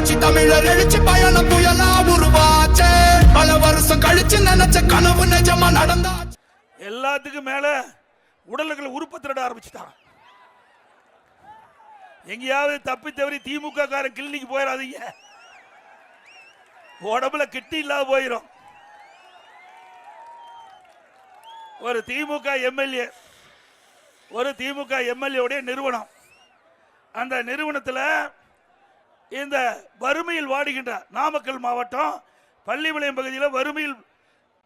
புரட்சி தமிழர் எழுச்சி பயணம் புயலா உருவாச்சே. பல வருஷம் கழிச்சு நினைச்ச கனவு நிஜமா நடந்தா எல்லாத்துக்கும் மேல உடல்களை உறுப்பு திருட ஆரம்பிச்சுட்டான் எங்கேயாவது தப்பி தவறி திமுக காரன் கிளினிக்கு போயிடாதீங்க. உடம்புல கிட்டி இல்லாத போயிடும் ஒரு திமுக எம்எல்ஏ ஒரு திமுக எம்எல்ஏ உடைய நிறுவனம். அந்த நிறுவனத்தில் இந்த வறுமையில் வாடுகின்ற நாமக்கல் மாவட்டம் பள்ளிவிளையம் பகுதியில் வறுமையில்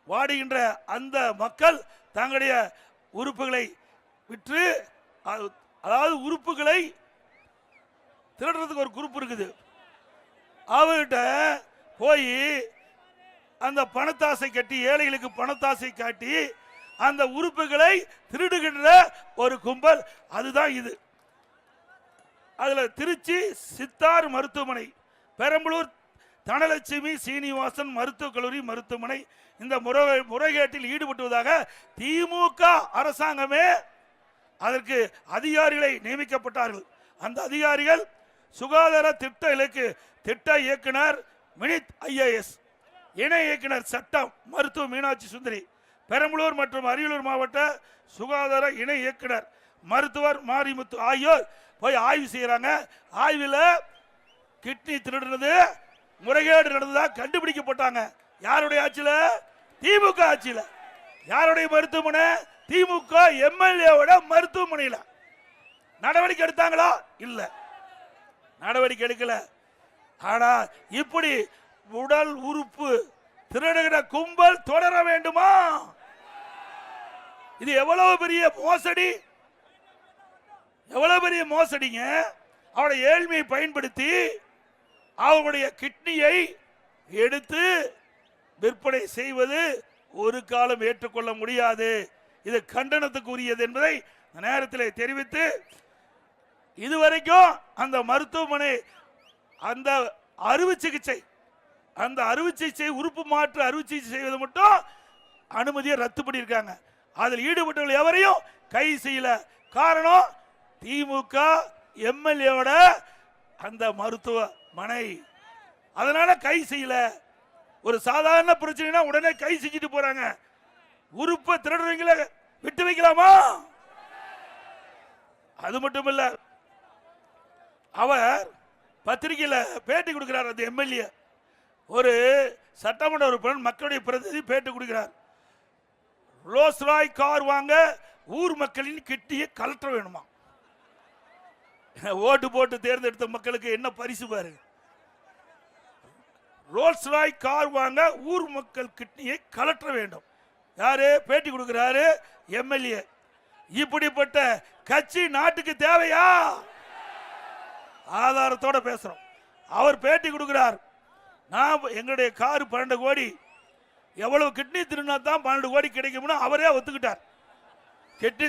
வாடுகின்ற அந்த மக்கள் தங்களுடைய உறுப்புகளை விற்று அதாவது உறுப்புகளை திருடுறதுக்கு ஒரு குரூப் இருக்குது. அவர்கிட்ட போய் அந்த பணத்தாசை கட்டி ஏழைகளுக்கு பணத்தாசை காட்டி அந்த உறுப்புகளை திருடுகின்ற ஒரு கும்பல். அதுதான் இது. அதில் திருச்சி சித்தார் மருத்துவமனை பெரம்பலூர் தனலட்சுமி சீனிவாசன் மருத்துவக் கல்லூரி மருத்துவமனை இந்த முறை முறைகேட்டில் ஈடுபட்டுவதாக திமுக அரசாங்கமே அதற்கு அதிகாரிகளை நியமிக்கப்பட்டார்கள். அந்த அதிகாரிகள் சுகாதார திட்ட இலக்கு திட்ட இயக்குனர் வினித் ஐஏஎஸ் இணை இயக்குனர் சட்டம் மருத்துவ மீனாட்சி சுந்தரி பெரம்பலூர் மற்றும் அரியலூர் மாவட்ட சுகாதார இணை இயக்குனர் மருத்துவர் மாரிமுத்து ஆகியோர் போய் ஆய்வு செய்கிறாங்க ஆய்வில் கிட்னி திருடுறது முறைகேடு நடந்ததாக கண்டுபிடிக்கப்பட்டாங்க. யாருடைய ஆட்சியில்? திமுக ஆட்சியில். யாருடைய மருத்துவமனை? திமுக எம்எல்ஏவோட மருத்துவமனையில். நடவடிக்கை எடுத்தாங்களா? இல்லை. நடவடிக்கை எடுக்கல. ஆனால் இப்படி உடல் உறுப்பு திருடுகிற கும்பல் தொடர வேண்டுமா? இது எவ்வளவு பெரிய மோசடி? எவ்வளவு பெரிய மோசடிங்க? அவளை ஏழ்மையை பயன்படுத்தி அவருடைய கிட்னியை எடுத்து விற்பனை செய்வது ஒரு காலம் ஏற்றுக்கொள்ள முடியாது. இது கண்டனத்துக்குரியது என்பதை நேரத்தில் தெரிவித்து இதுவரைக்கும் அந்த மருத்துவமனை அந்த அறுவை சிகிச்சை அந்த அறுவை சிகிச்சை உறுப்பு மாற்று அறுவை சிகிச்சை செய்வது மட்டும் அனுமதியை ரத்து பண்ணியிருக்காங்க. அதில் ஈடுபட்டவர்கள் எவரையும் கை செய்யல. காரணம் திமுக எம்எல்ஏவோட அந்த மருத்துவ மனை. அதனால கை செய்யல. ஒரு சாதாரண பிரச்சனைனா உடனே கை செஞ்சுட்டு போறாங்க. உறுப்பை திருடுறீங்களே விட்டு வைக்கலாமா? அது மட்டும் இல்ல அவர் பத்திரிகையில பேட்டி கொடுக்கிறார் அந்த எம்எல்ஏ. ஒரு சட்டமன்ற உறுப்பினர் மக்களுடைய பிரதிநிதி பேட்டி கொடுக்கிறார். ரோஸ் ராய் கார் வாங்க ஊர் மக்களின் கிட்டியை கலற்ற வேணுமா? ஓட்டு போட்டு தேர்ந்தெடுத்த மக்களுக்கு என்ன பரிசு பாருங்க ரோல்ஸ் ராய் கார் வாங்க ஊர் மக்கள் கிட்னியை கலற்ற வேண்டும். யாரு? பேட்டி கொடுக்கிறாரு எம்எல்ஏ. இப்படிப்பட்ட கட்சி நாட்டுக்கு தேவையா? ஆதாரத்தோட பேசுறோம். அவர் பேட்டி கொடுக்கிறார். நான் எங்களுடைய கார் பன்னெண்டு கோடி. எவ்வளவு கிட்னி திருநாள் தான் பன்னெண்டு கோடி கிடைக்கும்னு அவரே ஒத்துக்கிட்டார். கிட்னி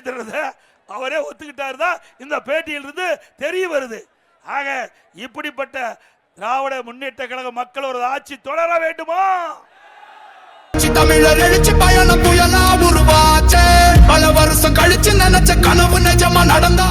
அவரே ஒத்துக்கிட்டார் தான் இந்த பேட்டியிலிருந்து தெரிய வருது. ஆக இப்படிப்பட்ட திராவிட முன்னேற்ற கழக மக்கள் ஒரு ஆட்சி தொடர வேண்டுமா? தமிழர் எழுச்சி பயணம் புயலா உருவாச்சே. பல வருஷம் கழிச்சு நினைச்ச கனவு நிஜமா நடந்தா